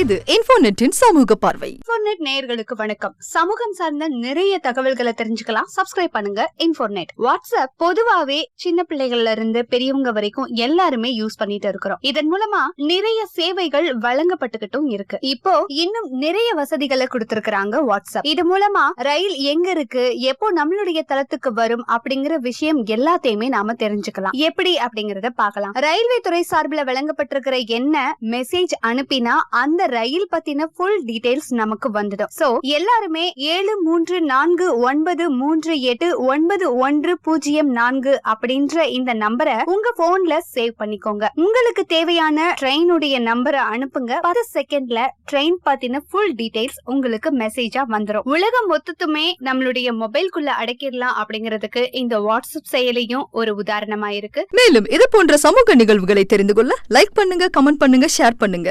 இது இன்ஃபோநெட்டின் சமூக பார்வை. இன்ஃபோர்நெட் நேயர்களுக்கு வணக்கம். சமூகம் சார்ந்த நிறைய தகவல்களை தெரிஞ்சுக்கலாம். சப்ஸ்கிரைப் பண்ணுங்க இன்ஃபோர்நெட் வாட்ஸ்அப் பொதுவாவே சின்ன பிள்ளைகள்ல இருந்து பெரியவங்க வரைக்கும் எல்லாருமே யூஸ் பண்ணிட்டு இருக்கிறோம். இதன் மூலமா நிறைய சேவைகள் வழங்கப்பட்டுகிட்டும் இருக்கு. இப்போ இன்னும் நிறைய வசதிகளை கொடுத்திருக்கிறாங்க வாட்ஸ்அப் இது மூலமா ரயில் எங்க இருக்கு? எப்போ நம்மளுடைய தளத்துக்கு வரும்? அப்படிங்கிற விஷயம் எல்லாத்தையுமே நாம தெரிஞ்சுக்கலாம். எப்படி அப்படிங்கறத பார்க்கலாம். ரயில்வே துறை சார்பில் வழங்கப்பட்டிருக்கிற என்ன மெசேஜ் அனுப்பினா அந்த ரயில் பத்தின ஃபுல் டீடைல்ஸ் நமக்கு வந்துடும். சோ எல்லாருமே ஏழு மூன்று நான்கு ஒன்பது மூன்று எட்டு ஒன்பது ஒன்று பூஜ்ஜியம் நான்கு அப்படின்ற இந்த நம்பரை உங்க போன்ல சேவ் பண்ணிக்கோங்க. உங்களுக்கு தேவையான ட்ரெயினுடைய நம்பரை அனுப்புங்க. பத்து செகண்ட்ல ட்ரெயின் பத்தின ஃபுல் டீடைல்ஸ் உங்களுக்கு மெசேஜா வந்துடும் உலகம் மொத்தத்துமே நம்மளுடைய மொபைல்குள்ள அடக்கிடலாம் அப்படிங்கறதுக்கு இந்த வாட்ஸ்அப் செயலியும் ஒரு உதாரணமா இருக்கு. மேலும் இது போன்ற சமூக நிகழ்வுகளை தெரிந்து கொள்ள லைக் பண்ணுங்க கமெண்ட் பண்ணுங்க ஷேர் பண்ணுங்க.